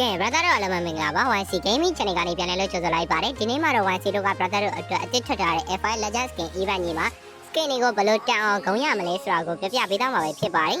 ကဲ brother တို့အားလုံးပဲမင်္ဂလာပါ YC Gaming Channel ကနေပြန်လည်လို့ကြိုဆိုလိုက်ပါတယ်ဒီနေ့မှာတော့ YC တို့က brother တို့အတွက်အသစ်ထွက်ထားတဲ့ F5 Legend Skin event ကြီးမှာ skin တွေကိုဘယ်လိုတက်အောင်ဂုံရမလဲဆိုတာကိုပြပြပေးတော့မှာပဲဖြစ်ပါတယ်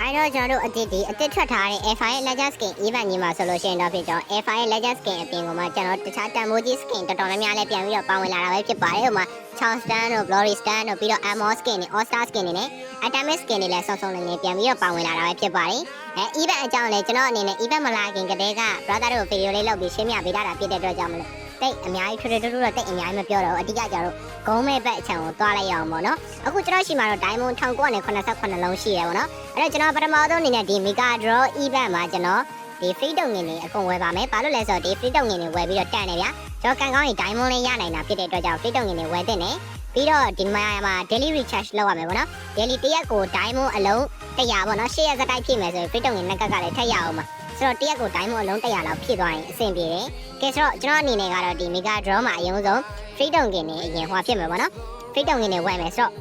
အဲ့တော့ကျွန်တော်တို့အတစ်ဒီအတစ်ထွက်ထားတဲ့ F5 ရဲ့ Legend Skin event ကြီးမှာဆိုလို့ရှိရင်တော့ဖြစ်ကြောင်း F5 ရဲ့ Legend Skin အပြင်ကမှကျွန်တော်တခြားတန်ဖိုးကြီး skin တော်တော်များများလည်းပြန်ပြီးတော့ပါဝင်လာတာပဲဖြစ်ပါတယ်ဟိုမှာ Charles Stand တို့ Glory Stand တို့ပြီးတော့ Amor Skin တွေ All Star Skin တွေနဲ့ Atomic Skin တွေလည်းစုံစုံလင်လင်ပြန်ပြီးတော့ပါဝင်လာတာပဲဖြစ်ပါတယ်အဲ event အကြောင်းလည်းကျွန်တော်အနေနဲ့ event မလာခင်ကတည်းက brother တို့ video လေးလုပ်ပြီးရှင်းပြပေးတာဖြစ်တဲ့အတွက်ကြောင့်မလို့ တိတ်အများကြီးထွတ်ထွတ်ထွတ်တိတ်အများကြီးမပြောတော့ဘူးအဓိကကျတော့ဂုံးမဲ့ဘက်အချံကိုသွားလိုက်ရအောင်ပေါ့နော်အခုကျွန်တော်ရှိမှာတော့ diamond 1989လုံးရှိရပေါ့နော်အဲ့တော့ကျွန်တော်ပထမဆုံးအနေနဲ့ဒီ mega draw event မှာကျွန်တော်ဒီ free တုံငင်တွေအကုန်ဝယ်ပါမယ်ဘာလို့လဲဆိုတော့ဒီ free တုံငင်တွေဝယ်ပြီးတော့တန်နေဗျာကျွန်တော်ကန်ကောင်းရင် diamond လေးရနိုင်တာဖြစ်တဲ့အတွက်ကြောင့် free တုံငင်တွေဝယ်တဲ့နေပြီးတော့ဒီမှာမှာ daily recharge လုပ်ရမယ်ပေါ့နော် daily တစ်ရက်ကို diamond အလုံး100ပေါ့နော်8ရက်စတိုက်ဖြစ်မယ်ဆိုရင် free တုံငင်နှစ်ကက်ကလည်းထက်ရအောင်ပါ ဆိုတော့တစ်ရက်ကို diamond အလုံး100လောက်ဖြစ်သွားရင်အဆင်ပြေတယ်ကဲဆိုတော့ကျွန်တော်အနေနဲ့ကတော့ဒီ mega draw မှာအရင်ဆုံး free တုံငင်တွေအရင်ဟွာဖြစ်မယ်ပေါ့နော် free တုံငင်တွေဝယ်မယ်ဆိုတော့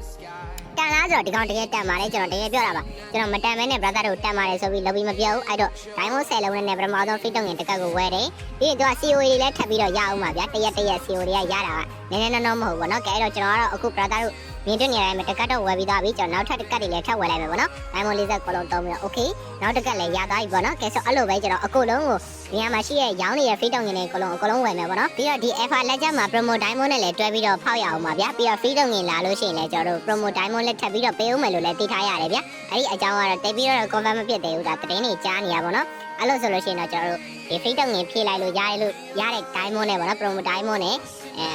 တန်လားဆိုတော့ဒီကောင်တကယ်တန်ပါတယ်ကျွန်တော်တကယ်ပြောတာပါကျွန်တော်မတန်မဲနဲ့ brother တို့တန်ပါတယ်ဆိုပြီးလုပ်ပြီးမပြောဘူးအဲ့တော့ diamond 10လုံးနဲ့ပထမဆုံး free တုံငင်တစ်ကက်ကိုဝယ်တယ်ပြီးရင်သူက COA တွေလည်းထပ်ပြီးတော့ရအောင်ပါဗျာတရက်တရက် COA တွေကရတာကနည်းနည်းနော်နော်မဟုတ်ဘူးပေါ့နော်ကဲအဲ့တော့ကျွန်တော်ကတော့အခု brother တို့ မြင်တွေ့နေရတဲ့တကတ်တော့ဝယ်ပြီးသွားပြီကျွန်တော်နောက်ထပ်တကတ်တွေလည်းထပ်ဝယ်လိုက်မယ်ပေါ့နော် diamond 40ကိုလုံးသုံးပြီးတော့ okay နောက်တကတ်လည်းရသွားပြီပေါ့နော်ကဲဆိုအဲ့လိုပဲကျွန်တော်အကုန်လုံးကိုနေရာမှာရှိတဲ့ရောင်းနေတဲ့ free တုံငင်တွေကိုလုံးအကုန်လုံးဝယ်မယ်ပေါ့နော်ပြီးတော့ဒီ alpha legend မှာ promo diamond နဲ့လည်းတွဲပြီးတော့ဖောက်ရအောင်ပါဗျာပြီးတော့ free တုံငင်လာလို့ရှိရင်လည်းကျွန်တော်တို့ promo diamond လည်းထပ်ပြီးတော့ပေးဦးမယ်လို့လည်းသိထားရတယ်ဗျာအဲ့ဒီအကြောင်းကတော့တိတ်ပြီးတော့ confirm မဖြစ်သေးဘူးဒါသတင်းတွေကြားနေရပါတော့အဲ့လိုဆိုလို့ရှိရင်တော့ကျွန်တော်တို့ဒီ free တုံငင်ဖြည့်လိုက်လို့ရတယ်လို့ရတဲ့ diamond နဲ့ပေါ့နော် promo diamond နဲ့အဲ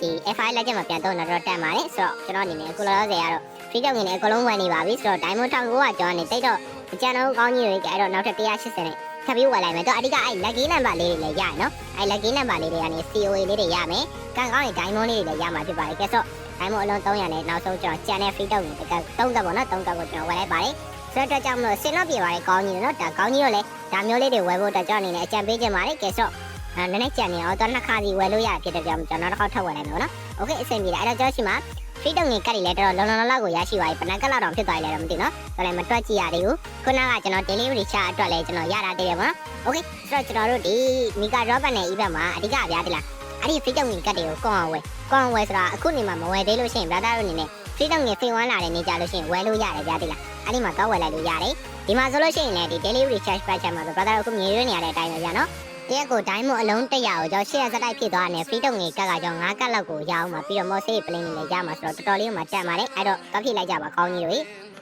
ဒီ F5 legend မှာပြန်တော့တော့တက်ပါတယ်ဆိုတော့ကျွန်တော်အနေနဲ့အခုလောလောဆယ်ကတော့ free တုံငင်နဲ့အကုန်လုံးဝယ်နေပါပြီဆိုတော့ diamond 1900ကျော်နေတိတ်တော့အကျန်တော့ကောင်းကြီးတွေကအဲ့တော့နောက်ထပ်180နဲ့ထပ်ပြီးဝယ်လိုက်မယ်တော့အဓိကအဲ့ lucky number လေးတွေလည်းရရနော်အဲ့ lucky number လေးတွေကနေ COA လေးတွေရမယ်ကန်ကောင်းရင် diamond လေးတွေလည်းရမှာဖြစ်ပါတယ်ကဲဆို diamond အလုံး300နဲ့နောက်ဆုံးကျွန်တော်ကျန်တဲ့ free တုံငင်တစ်က3ကပ်ပေါ့နော်3ကပ်ကိုကျွန်တော်ဝယ်လိုက်ပါတယ်ဆိုတော့ကြောင့်မလို့စင်တော့ပြေပါတယ်ကောင်းကြီးနော်ဒါကောင်းကြီးတော့လေဒါမျိုးလေးတွေဝယ်ဖို့တော့ကျွန်တော်အနေနဲ့အကြံပေးခြင်းပါတယ်ကဲဆိုအဲ နည်းနည်းကြံနေအောင်တော့နှစ်ခါစီဝယ်လို့ရဖြစ်တဲ့ကြောင့်ကျွန်တော်နောက်တစ်ခေါက်ထပ်ဝယ်လိုက်မယ်နော်။ Okay အဆင်ပြေတယ်။အဲ့တော့ကျွန်တော်ရှိမှာ free တုံငင်ကတ်တွေလည်းတော်တော်လုံလုံလောက်ကိုရရှိပါပြီ။ဘဏ္ဍကတ်လောက်တော့ဖြစ်သွားပြီလည်းမသိနော်။ဒါလည်းမတွက်ကြည့်ရသေးဘူး။ခုနကကျွန်တော် delivery charge အတွက်လည်းကျွန်တော်ရတာတည်းတယ်ပေါ့နော်။ Okay အဲ့တော့ကျွန်တော်တို့ဒီ Mika Robot နဲ့ event မှာအဓိကဗျာဒီလား။အဲ့ဒီ free တုံငင်ကတ်တွေကိုကောင်းအောင်ဝယ်။ကောင်းအောင်ဝယ်ဆိုတာအခုနေမှာမဝယ်သေးလို့ရှိရင် brother တို့အနေနဲ့ free တုံငင်ဖိတ်ဝမ်းလာတဲ့နေကြလို့ရှိရင်ဝယ်လို့ရတယ်ဗျာဒီလား။အဲ့ဒီမှာကောက်ဝယ်လိုက်လို့ရတယ်။ဒီမှာဆိုလို့ရှိရင်လည်းဒီ delivery charge ပတ်ချက်မှာဆို brother တို့အခုမြင်ရနေရတဲ့အတိုင်းပဲဗျာနော် တရက်ကို diamond အလုံး100ကိုကျော်800စတိုက်ဖြစ်သွားတယ် free တုံငင်ကတ်ကကြောင့်9ကတ်လောက်ကိုရအောင်ပါပြီးတော့ mouse ပလင်းလေးလည်းရမှာဆိုတော့တော်တော်လေးမှတက်ပါတယ်အဲ့တော့ကပ်ဖြစ်လိုက်ကြပါကောင်းကြီးတို့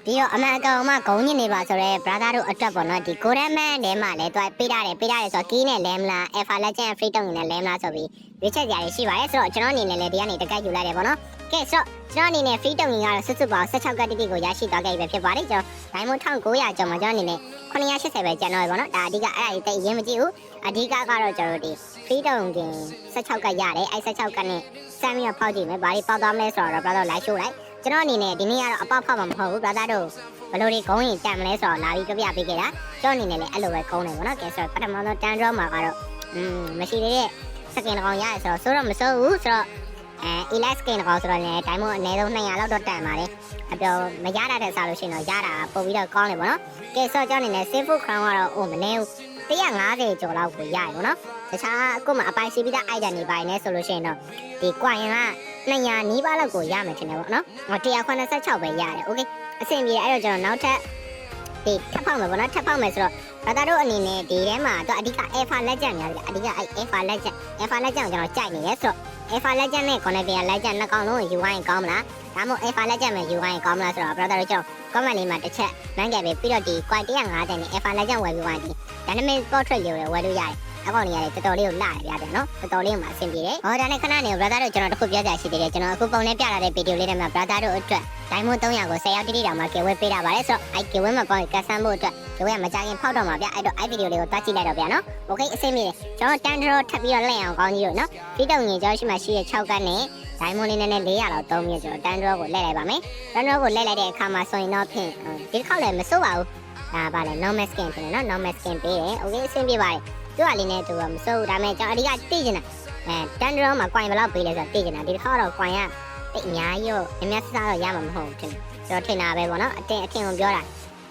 ပြီးတော့အမှန်အကောင်မှဂုံညင်နေပါဆိုတော့ brother တို့အတွက်ပေါ့နော်ဒီ golden man ထဲမှာလည်းသူကပေးထားတယ်ပေးထားတယ်ဆိုတော့ key နဲ့ lam လား alpha legend free တုံငင်နဲ့ lam လားဆိုပြီးရွေးချက်ကြရတယ်ရှိပါတယ်ဆိုတော့ကျွန်တော်အနေနဲ့လည်းဒီကနေတကက်ယူလိုက်တယ်ပေါ့နော် ကဲဆိုတော့ကျွန်တော်အနေနဲ့ free တုံငင်ကတော့စွတ်စွတ်ပေါင်း16ကတ်တိတိကိုရရှိသွားခဲ့ပြီပဲဖြစ်ပါတယ်ကျွန်တော် diamond 1900ကျော်မှာကျွန်တော်အနေနဲ့980ပဲကျန်တော့ပဲပေါ့နော်ဒါအဓိကအဲ့ဒါကြီးတိတ်အရင်မကြည့်ဘူးအဓိကကတော့ကျွန်တော်တို့ဒီ free တုံငင်16ကတ်ရတယ်အဲ့16ကတ်နဲ့စမ်းပြီးတော့ဖောက်ကြည့်မယ်ဘာတွေပေါက်သွားမလဲဆိုတော့ brother လိုက်ရှိုးလိုက်ကျွန်တော်အနေနဲ့ဒီနေ့ကတော့အပေါက်ဖောက်မှာမဟုတ်ဘူး brother တို့ဘယ်လိုတွေကုန်းရင်တန်မလဲဆိုတော့လာပြီးကြပြပေးခဲ့တာကျွန်တော်အနေနဲ့လည်းအဲ့လိုပဲကုန်းတယ်ပေါ့နော်ကဲဆိုတော့ပထမဆုံးတန် draw မှာကတော့อืมမရှိသေးတဲ့စကင်ကောင်ရတယ်ဆိုတော့ဆိုတော့မစိုးဘူးဆိုတော့ အဲ elite skin ကောင်ဆိုတော့လည်း diamond အနည်းဆုံး200လောက်တော့တန်ပါတယ်အပြောမရတာတဲ့စားလို့ရှိရင်တော့ရတာပို့ပြီးတော့ကောင်းတယ်ပေါ့နော်ကဲဆိုတော့ကျွန်တော်အနေနဲ့ safe food crown ကတော့အိုးမနေဘူး150ကျော်လောက်ကိုရတယ်ပေါ့နော်တခြားအခုမှအပိုင်စီပြီးသား item တွေပိုင်းနေဆိုလို့ရှိရင်တော့ဒီ coin က200နီးပါးလောက်ကိုရမယ်ထင်တယ်ပေါ့နော်ဟော186ပဲရတယ်โอเคအဆင်ပြေတယ်အဲ့တော့ကျွန်တော်နောက်ထပ်ဒီထပ်ဖောက်မယ်ပေါ့နော်ထပ်ဖောက်မယ်ဆိုတော့ဘာသာတို့အနေနဲ့ဒီထဲမှာတော့အဓိက alpha legend များတယ်အဓိကအဲ့ alpha legend alpha legend ကိုကျွန်တော်ကြိုက်နေရဲဆိုတော့ alpha legend နဲ့ connector legend နှစ်ကောင်လုံးကိုယူဝိုင်းကောင်းမလားဒါမှမဟုတ် alpha legend ပဲယူဝိုင်းကောင်းမလားဆိုတော့ brother တို့ကျွန်တော် comment လေးမှာတစ်ချက်မှန်းခဲ့ပြီပြီးတော့ဒီ coin 150နဲ့ alpha legend ဝယ်ပြီးဝိုင်းဒီ dynamic portrait လေးကိုဝယ်လို့ရတယ်အကောင်ကြီးရတယ်တော်တော်လေးကိုလာရရတယ်နော်တော်တော်လေးမှအဆင်ပြေတယ်ဟောဒါနဲ့ခဏနေ brother တို့ကျွန်တော်တခုပြောကြရှိသေးတယ်ကျွန်တော်အခုပုံနဲ့ပြလာတဲ့ဗီဒီယိုလေးတွေမှာ brother တို့အတွက် diamond 300ကို10ရောက်တိတိတောင်မှကေဝဲပေးတာပါတယ်ဆိုတော့အဲ့ကေဝဲမှာပေါင်းကတ်ဆန်းဖို့အတွက်ကေဝဲကမကြခင်ဖောက်တော့မှာဗျအဲ့တော့အဲ့ဗီဒီယိုလေးကိုတွားကြည့်လိုက်တော့ဗျာနော်โอเคအဆင်ပြေတယ်ကျွန်တော်တန်တရောထပ်ပြီးတော့လက်အောင်ကောင်းကြီးလို့နော်ပြီးတော့ငင်ကျောင်းရှိမှရှိရဲ့6ကတ်နဲ့ diamond လေးနည်းနည်း400လောက်သုံးပြီးကျွန်တော်တန်တရောကိုလက်လိုက်ပါမယ်တန်တရောကိုလက်လိုက်တဲ့အခါမှာဆိုရင်တော့ဖြင့်ဒီတစ်ခေါက်လည်းမစိုးပါဘူးဒါပါလေ normal skin ဖြစ်နေနော် normal skin ပေးတယ်โอเคအဆင်ပြေပါတယ်သူကလေးနဲ့သူကမစိုးဘူးဒါပေမဲ့ကျွန်တော်အဓိကသိချင်တာအဲတန်တရောမှာ coin ဘယ်လောက်ပေးလဲဆိုတော့သိချင်တာဒီတစ်ခေါက်တော့ coin က တိတ်အများကြီးရောအများစားတော့ရမှာမဟုတ်ဘူးထင်တယ်ကျွန်တော်ထင်တာပဲပေါ့နော်အတင်အထင်ကိုပြောတာ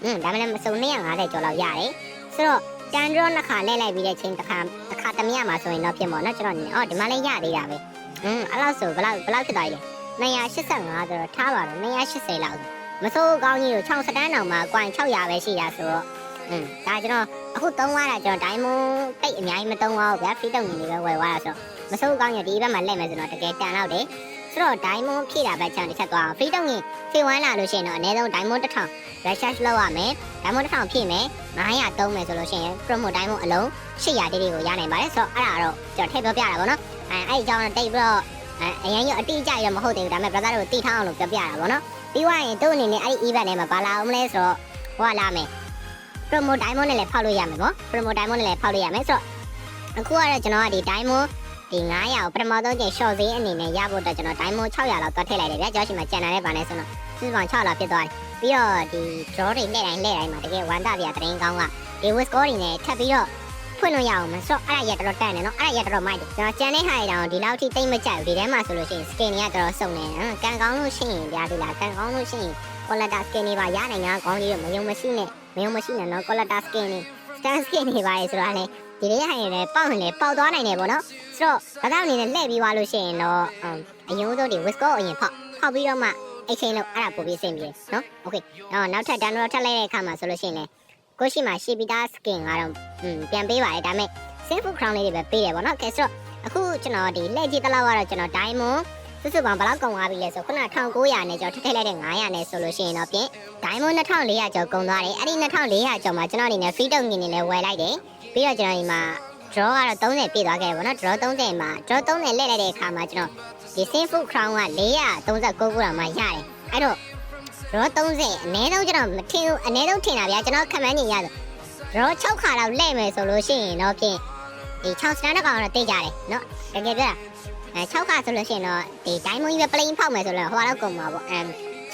อืมဒါမှလည်းမစုံ250ကျော်လောက်ရတယ်ဆိုတော့တန်ဒရောနှစ်ခါလဲလိုက်ပြီးတဲ့ချိန်တစ်ခါတစ်ခါတမရမှာဆိုရင်တော့ဖြစ်ပေါ့နော်ကျွန်တော်နေအော်ဒီမှာလည်းရသေးတာပဲอืมအဲ့လောက်ဆိုဘယ်လောက်ဘယ်လောက်ဖြစ်သွားပြီလဲ285ဆိုတော့ထားပါတော့280လောက်မစိုးကောင်းကြီးကို6စတန်းတောင်မှ coin 600ပဲရှိတာဆိုတော့อืมဒါကျွန်တော်အခုသုံးသွားတာကျွန်တော် diamond တိတ်အများကြီးမသုံးပါဘူးဗျာ free တုံနေလေးပဲဝယ်သွားတာဆိုတော့မစိုးကောင်းကြီးဒီဘက်မှာလက်မယ်ဆိုတော့တကယ်တန်တော့တယ် ဆိုတော့ diamond ဖြည့်တာပဲချန်တစ်ချက်သွားအောင် free တုံကြီးဖြည့်ဝမ်းလာလို့ရှိရင်တော့အနည်းဆုံး diamond 1000 recharge လုပ်ရမယ် diamond 1000ဖြည့်မယ်900သုံးမယ်ဆိုလို့ရှိရင် promo diamond အလုံး800တိတိကိုရနိုင်ပါတယ်ဆိုတော့အဲ့ဒါတော့ကျွန်တော်ထည့်ပြောပြတာပေါ့နော်အဲအဲ့ဒီအကြောင်းတော့တိတ်ပြီးတော့အဲအရင်ကြီးအတိအကျရမဟုတ်သေးဘူးဒါပေမဲ့ brother တို့တိထားအောင်လို့ပြောပြတာပေါ့နော်ပြီးွားရင်သူ့အနေနဲ့အဲ့ဒီ event ထဲမှာဘာလာအောင်မလဲဆိုတော့ဟိုကလာမယ် promo diamond နဲ့လည်းဖောက်လို့ရမယ်ပေါ့ promo diamond နဲ့လည်းဖောက်လို့ရမယ်ဆိုတော့အခုကတော့ကျွန်တော်ကဒီ diamond ဒီ900ကိုပထမဆုံးချိန် short ဈေးအနေနဲ့ရဖို့အတွက်ကျွန်တော် diamond 600လောက်တွက်ထည့်လိုက်တယ်ဗျာကျောင်းရှိမှာကျန်လာတဲ့ဗာနဲ့ဆိုတော့စုစုပေါင်း6လောက်ဖြစ်သွားတယ်ပြီးတော့ဒီ draw တွေလှည့်တိုင်းလှည့်တိုင်းမှာတကယ်ဝမ်းတာပြသတင်းကောင်းကဒီ win score တွေနဲ့ထပ်ပြီးတော့ဖွင့်လို့ရအောင်မဆို့အဲ့ဒါရတော်တော်တန်တယ်နော်အဲ့ဒါရတော်တော်မိုက်တယ်ကျွန်တော်ကျန်တဲ့ဟာတွေတောင်ဒီလောက်ထိတိတ်မကြိုက်ဘူးဒီထဲမှာဆိုလို့ရှိရင် skin တွေကတော်တော်စုံနေတယ်ကန်ကောင်းလို့ရှိရင်ဗျာဒီလားကန်ကောင်းလို့ရှိရင် quality skin တွေပါရနိုင်ငါကောင်းလေးတော့မယုံမရှိနဲ့မယုံမရှိနဲ့နော် quality skin တွေ stand skin တွေပါလေဆိုတော့လေဒီလေးဟိုင်လည်းပေါက်ရင်လည်းပေါက်သွားနိုင်တယ်ပေါ့နော် ဆိုတော့ဘာသာအနေနဲ့လှည့်ပြီးသွားလို့ရှိရင်တော့အယုံဆုံးဒီ whisk ကိုအရင်ဖောက်ဖောက်ပြီးတော့မှ exchange လုပ်အဲ့ဒါပို့ပြီးစင်ပြေနော် okay တော့နောက်ထပ် download ထပ်လိုက်တဲ့အခါမှာဆိုလို့ရှိရင်လည်းကိုရှိမှာရှိပြီးသား skin ကတော့อืมပြန်ပေးပါတယ်ဒါပေမဲ့ simple crown လေးတွေပဲပေးတယ်ပေါ့နော် okay ဆိုတော့အခုကျွန်တော်ဒီလှည့်ကြည့်တလောက်ကတော့ကျွန်တော် diamond စုစုပေါင်းဘယ်လောက်ကုန်သွားပြီလဲဆိုခုန1900နဲ့ကျွန်တော်ထည့်ထည့်လိုက်တဲ့900နဲ့ဆိုလို့ရှိရင်တော့ဖြင့် diamond 2400ကျော်ကုန်သွားတယ်အဲ့ဒီ2400ကျော်မှာကျွန်တော်အနေနဲ့ free token တွေလည်းဝယ်လိုက်တယ်ပြီးတော့ကျွန်တော်ဒီမှာ draw ကတော့30ပြည့်သွားခဲ့တယ်ဗောနော် draw 30မှာ draw 30လဲ့လိုက်တဲ့အခါမှာကျွန်တော်ဒီ sinful crown က439ခုတောင်မှရတယ်အဲ့တော့ draw 30အနည်းဆုံးကျွန်တော်မထင်ဘူးအနည်းဆုံးထင်တာဗျာကျွန်တော်ခံမှန်းနေရဆို draw 6ခါလောက်လဲ့မယ်ဆိုလို့ရှိရင်တော့ဖြင့်ဒီ6စတန်တစ်ကောင်တော့တိတ်ကြတယ်နော်တကယ်ပြောတာအဲ6ခါဆိုလို့ရှိရင်တော့ဒီ diamond ကြီးပဲ plain ဖောက်မယ်ဆိုတော့ဟိုကတော့ကုန်မှာပေါ့အဲ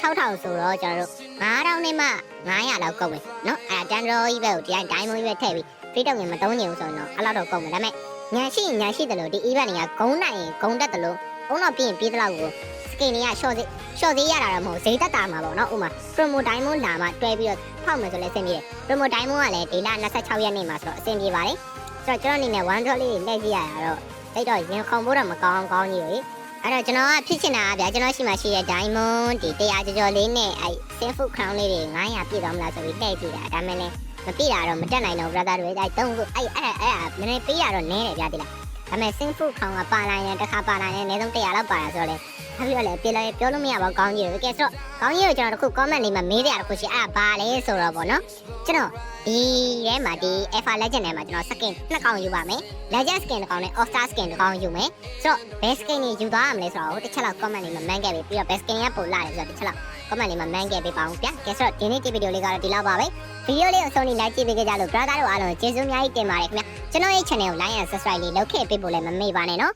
6000ဆိုတော့ကျွန်တော်တို့9000နဲ့မှ900လောက်ကုန်မယ်နော်အဲတန်တော်ကြီးပဲကိုဒီတိုင်း diamond ကြီးပဲထည့်ပြီး free တောင်ငင်မတုံးချင်ဘူးဆိုရင်တော့အဲ့လောက်တော့ကုန်မယ်ဒါပေမဲ့ညာရှိရင်ညာရှိတယ်လို့ဒီ event တွေကဂုံးနိုင်ရင်ဂုံးတက်တယ်လို့ဂုံးတော့ပြီးရင်ပြီးတဲ့လောက်ကို skin တွေက short ဈေး short ဈေးရတာတော့မဟုတ်ဈေးတက်တာမှာပေါ့နော်ဥမာ promo diamond လာမှတွဲပြီးတော့ဖောက်မယ်ဆိုလဲအဆင်ပြေတယ် promo diamond ကလည်းဒီလ26ရက်နေ့မှာဆိုတော့အဆင်ပြေပါတယ်ဆိုတော့ကျွန်တော်အနေနဲ့ one drop လေးလှည့်ကြည့်ရတာတော့တိတ်တော့ရင်ခုန်ဖို့တော့မကောင်းကောင်းကြီးလေအဲ့တော့ကျွန်တော်ကဖြစ်ချင်တာကဗျာကျွန်တော်ရှိမှရှိတဲ့ diamond ဒီ100ကျော်ကျော်လေးနဲ့အဲ့ sinful crown လေးတွေ900ပြည့်သွားမလားဆိုပြီးလှည့်ကြည့်တာဒါမှလည်း မပြည့်တာတော့မတက်နိုင်တော့ brother တွေအဲ့တုံးခုအဲ့အဲ့အဲ့နည်းနည်းပေးရတော့နည်းတယ်ဗျာဒီလားဒါပေမဲ့ sinful crown ကပါလာရင်တစ်ခါပါလာရင်အနည်းဆုံး100လောက်ပါလာဆိုတော့လေထားပြီးတော့လေပြေလည်းပြောလို့မရပါဘူးကောင်းကြီးတယ်ကဲဆိုတော့ကောင်းကြီးကိုကျွန်တော်တခု comment လေးမှာမေးကြရတခုရှိအဲ့ဒါဘာလဲဆိုတော့ဗောနော်ကျွန်တော်ဒီထဲမှာဒီ alpha legend ထဲမှာကျွန်တော် skin နှစ်ကောင်ယူပါမယ် legend skin တစ်ကောင်နဲ့ all star skin တစ်ကောင်ယူမယ်ဆိုတော့ best skin ကြီးယူသွားရမလဲဆိုတော့တစ်ချက်လောက် comment လေးမှာ man ခဲ့ပြီးပြီးတော့ best skin ကပို့လာတယ်ဆိုတော့တစ်ချက်လောက် comment လေးမှာ man ခဲ့ပေးပါအောင်ဗျာကဲဆိုတော့ဒီနေ့ဒီဗီဒီယိုလေးကတော့ဒီလောက်ပါပဲဗီဒီယိုလေးကိုအဆုံးထိ like ကြည့်ပေးကြလို့ brother တို့အားလုံးကျေးဇူးအများကြီးတင်ပါတယ်ခင်ဗျာကျွန်တော်ရဲ့ channel ကို like and subscribe လေးလုပ်ခဲ့ပေးဖို့လည်းမမေ့ပါနဲ့နော်